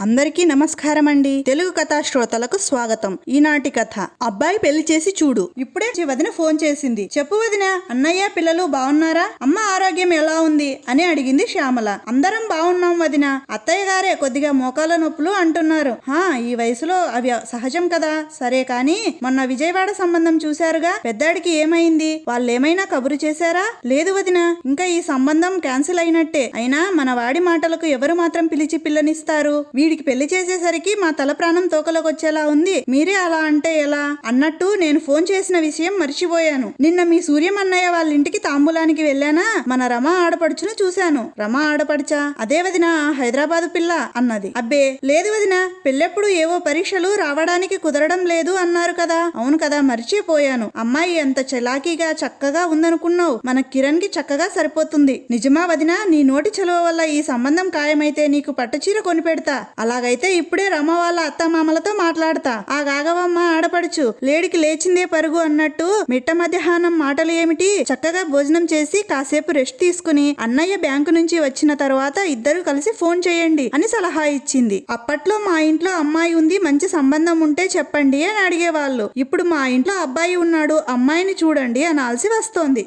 అందరికీ నమస్కారం అండి తెలుగు కథా శ్రోతలకు స్వాగతం. ఈనాటి కథ. అబ్బాయి పెళ్ళి చేసి చూడు. ఇప్పుడే వదిన ఫోన్ చేసింది. చెప్పు వదిన అన్నయ్య పిల్లలు బాగున్నారా అమ్మ ఆరోగ్యం ఎలా ఉంది? అని అడిగింది శ్యామల. అందరం బాగున్నాం వదిన. అత్తయ్య గారే కొద్దిగా మోకాల నొప్పులు అంటున్నారు. హా ఈ వయసులో అవి సహజం కదా. సరే కానీ మొన్న విజయవాడ సంబంధం చూశారుగా? పెద్దాడికి ఏమైంది? వాళ్ళేమైనా కబురు చేశారా? లేదు వదిన. ఇంకా ఈ సంబంధం క్యాన్సిల్ అయినట్టే. అయినా మన వాడి మాటలకు ఎవరు మాత్రం పిలిచి పిల్లనిస్తారు? వీడికి పెళ్ళి చేసేసరికి మా తల ప్రాణం తోకలోకి వచ్చేలా ఉంది. మీరే అలా అంటే ఎలా? అన్నట్టు నేను ఫోన్ చేసిన విషయం మర్చిపోయాను. నిన్న మీ సూర్యం అన్నయ్య వాళ్ళ ఇంటికి తాంబూలానికి వెళ్ళానా? మన రమ ఆడపడుచును చూశాను. రమ ఆడపడుచా? అదే వదిన హైదరాబాదు పిల్ల అన్నది. అబ్బే లేదు వదిన పెళ్ళెప్పుడు ఏవో పరీక్షలు రావడానికి కుదరడం లేదు అన్నారు కదా. అవును కదా మర్చిపోయాను. అమ్మాయి ఎంత చలాకీగా చక్కగా ఉందనుకున్నావు. మన కిరణ్కి చక్కగా సరిపోతుంది. నిజమా వదిన నీ నోటి చలువ వల్ల ఈ సంబంధం ఖాయమైతే నీకు పట్టుచీర కొనిపెడతా. అలాగైతే ఇప్పుడే రమ వాళ్ళ అత్తమామలతో మాట్లాడతా. ఆ గాగవమ్మ ఆడపడుచు లేడికి లేచిందే పరుగు అన్నట్టు మిట్ట మధ్యాహ్నం మాటలు ఏమిటి? చక్కగా భోజనం చేసి కాసేపు రెస్ట్ తీసుకుని అన్నయ్య బ్యాంకు నుంచి వచ్చిన తర్వాత ఇద్దరు కలిసి ఫోన్ చేయండి అని సలహా ఇచ్చింది. అప్పట్లో మా ఇంట్లో అమ్మాయి ఉంది మంచి సంబంధం ఉంటే చెప్పండి అని అడిగేవాళ్ళు. ఇప్పుడు మా ఇంట్లో అబ్బాయి ఉన్నాడు అమ్మాయిని చూడండి అనాల్సి వస్తోంది.